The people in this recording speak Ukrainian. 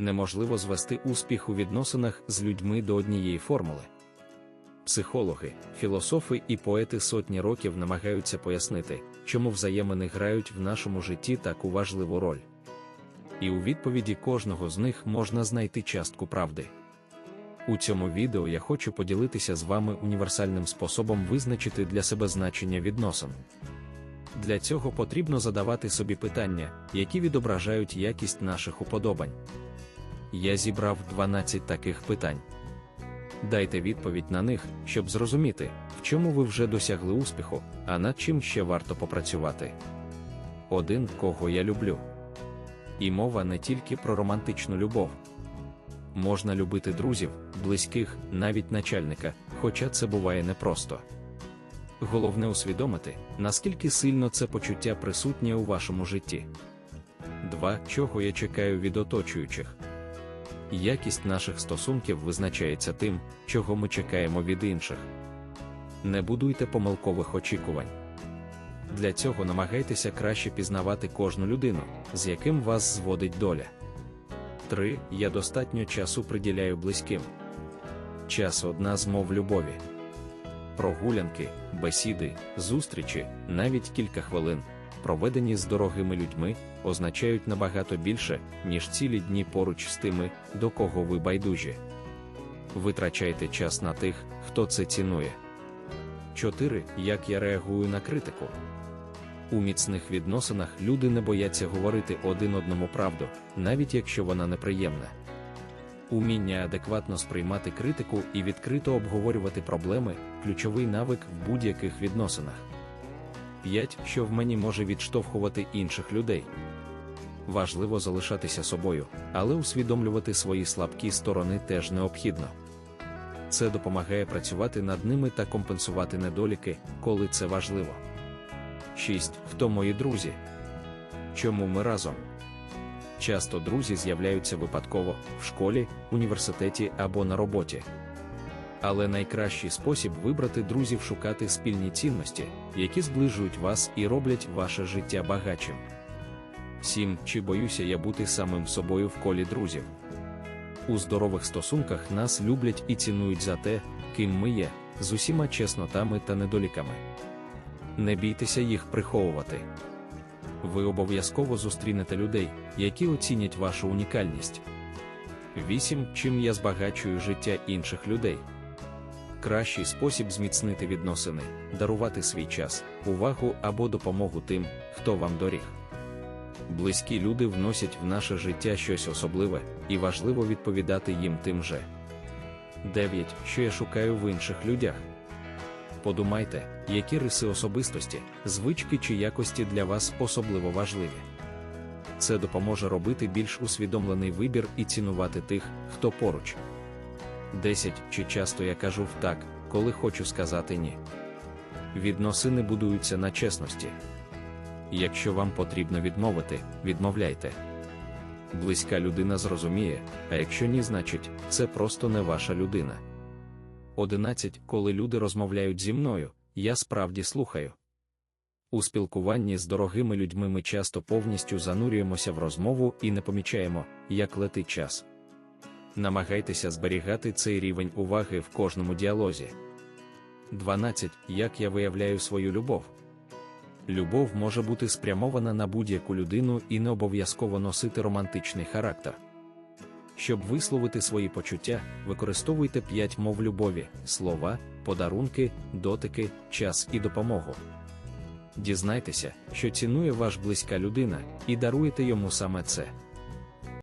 неможливо звести успіх у відносинах з людьми до однієї формули. Психологи, філософи і поети сотні років намагаються пояснити, чому взаємини грають в нашому житті таку важливу роль. І у відповіді кожного з них можна знайти частку правди. У цьому відео я хочу поділитися з вами універсальним способом визначити для себе значення відносин. Для цього потрібно задавати собі питання, які відображають якість наших уподобань. Я зібрав 12 таких питань. Дайте відповідь на них, щоб зрозуміти, в чому ви вже досягли успіху, а над чим ще варто попрацювати. Один, кого я люблю. І мова не тільки про романтичну любов. Можна любити друзів, близьких, навіть начальника, хоча це буває непросто. Головне усвідомити, наскільки сильно це почуття присутнє у вашому житті. 2. Чого я чекаю від оточуючих. Якість наших стосунків визначається тим, чого ми чекаємо від інших. Не будуйте помилкових очікувань. Для цього намагайтеся краще пізнавати кожну людину, з яким вас зводить доля. 3. Я достатньо часу приділяю близьким. Час одна з мов любові. Прогулянки, бесіди, зустрічі, навіть кілька хвилин, проведені з дорогими людьми, означають набагато більше, ніж цілі дні поруч з тими, до кого ви байдужі. Витрачайте час на тих, хто це цінує. 4. Як я реагую на критику. У міцних відносинах люди не бояться говорити один одному правду, навіть якщо вона неприємна. Уміння адекватно сприймати критику і відкрито обговорювати проблеми ключовий навик в будь-яких відносинах. 5. Що в мені може відштовхувати інших людей. Важливо залишатися собою, але усвідомлювати свої слабкі сторони теж необхідно. Це допомагає працювати над ними та компенсувати недоліки, коли це важливо. 6. Хто мої друзі? Чому ми разом? Часто друзі з'являються випадково в школі, університеті або на роботі. Але найкращий спосіб вибрати друзів шукати спільні цінності, які зближують вас і роблять ваше життя багатшим. 7. Чи боюся я бути самим собою в колі друзів? У здорових стосунках нас люблять і цінують за те, ким ми є, з усіма чеснотами та недоліками. Не бійтеся їх приховувати. Ви обов'язково зустрінете людей, які оцінять вашу унікальність. 8. Чим я збагачую життя інших людей. Кращий спосіб зміцнити відносини, дарувати свій час, увагу або допомогу тим, хто вам доріг. Близькі люди вносять в наше життя щось особливе, і важливо відповідати їм тим же. 9. Що я шукаю в інших людях. Подумайте, які риси особистості, звички чи якості для вас особливо важливі. Це допоможе робити більш усвідомлений вибір і цінувати тих, хто поруч. 10. Чи часто я кажу так, коли хочу сказати ні. Відносини будуються на чесності. Якщо вам потрібно відмовити, відмовляйте. Близька людина зрозуміє, а якщо ні, значить, це просто не ваша людина. 11. Коли люди розмовляють зі мною, я справді слухаю. У спілкуванні з дорогими людьми ми часто повністю занурюємося в розмову і не помічаємо, як летить час. Намагайтеся зберігати цей рівень уваги в кожному діалозі. 12. Як я виявляю свою любов. Любов може бути спрямована на будь-яку людину і не обов'язково носити романтичний характер. Щоб висловити свої почуття, використовуйте п'ять мов любові, слова, подарунки, дотики, час і допомогу. Дізнайтеся, що цінує ваш близька людина, і даруєте йому саме це.